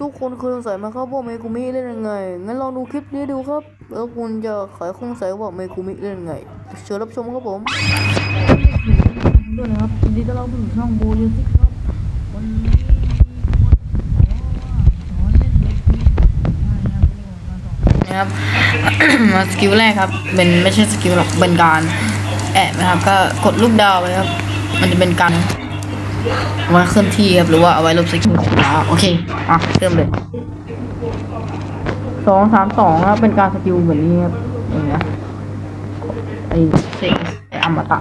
ทุกคนเคยสงสัยไหมาครับว่าเมกุมิเล่นยังไง งั้นลองดูคลิปนี้ดูครับ แล้วคุณจะไขข้อสงสัยว่าเมกุมิเล่นยังไง เชิญรับชมครับผมด้วยนะครับยินดีต้อนรับสู่ช่องโบยูซิกครับ วันนี้มีคนขอว่าสอนเล่นเล็กนิดนะครับมาสอนนะครับมาสกิลแรกครับ เป็นไม่ใช่สกิลหรอก เป็นการ แอบนะครับ ก็กดลูกดาวไปครับ มันจะเป็นการ เอาไว้เคลื่อนที่ครับหรือว่าเอาไว้ลบสกิลอ่าโอเคอะเริ่มเลยสองสามสองครับเป็นการสกิลแบบนี้ครับอย่างเงี้ยไอ้เซ็งไอ้อมตะ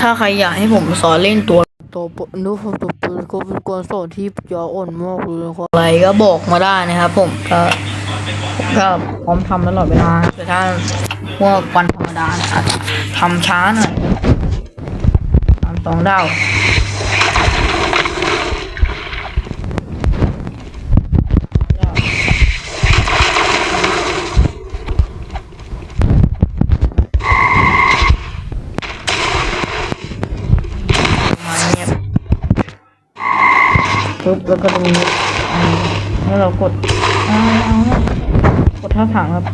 ถ้าใครอยากให้ผมสอนเล่นตัวต่อไปนู้นต่อไปก็เป็นการสอนที่ยาวอ่อนมากเลยนะครับอะไรก็บอกมาได้นะครับผมก็ผมก็พร้อมทำตลอดเวลาแต่ถ้าพวกวันธรรมดาเนี่ยอาจจะทำช้าหน่อยทำ สองดาวประมาณนี้ครับปุ๊บแล้วก็ตรงนี้อืมแล้วเรากดเอาเอาเอากดท่าถังครับ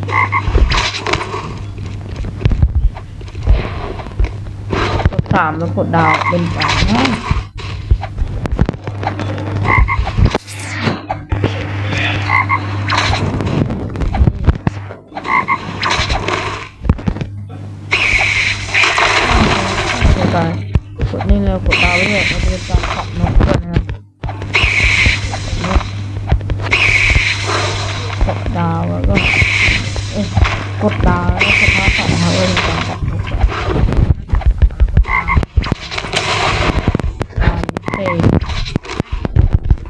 กด สามแล้วกดดาวเป็นสามการกดนี่แล้วกดดาวไว้ด้วยมันจะเป็นการขับนกด้วยนะครับกดดาวแล้วก็เอ้ยกดดาวแล้วก็กดท่าสองนะครับเพื่อนการขับ นกแบบการเตะ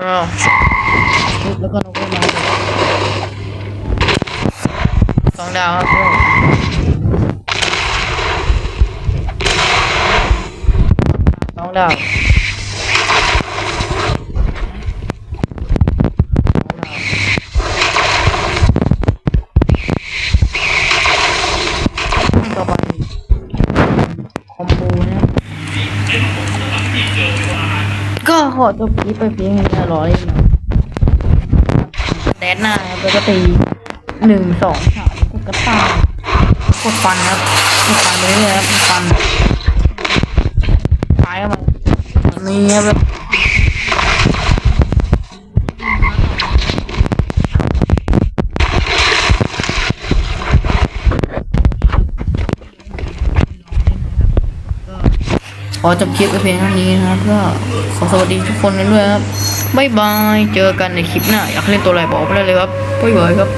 อ้าวปุ๊บแล้วก็นกก็มาสองดาวครับ สองดาวต่อไปคอมโบนะครับก็ ขอจบคลิปไปเพียงแค่นี้รอเล่นะแดนหน้าครับแล้วก็ตีหนึ่งสองสามกดกระต่ายกดฟันครับกดฟันเรื่อยๆครับกดฟันตายแล้วมันนี่ครับ ขอจบคลิปไปเพียงเท่านี้นะครับก็ขอสวัสดีทุกคนด้วยครับบ๊ายบาย เจอกันในคลิปหน้า อยากเล่นตัวอะไรบอกไปเลยครับบ๊ายบายครับ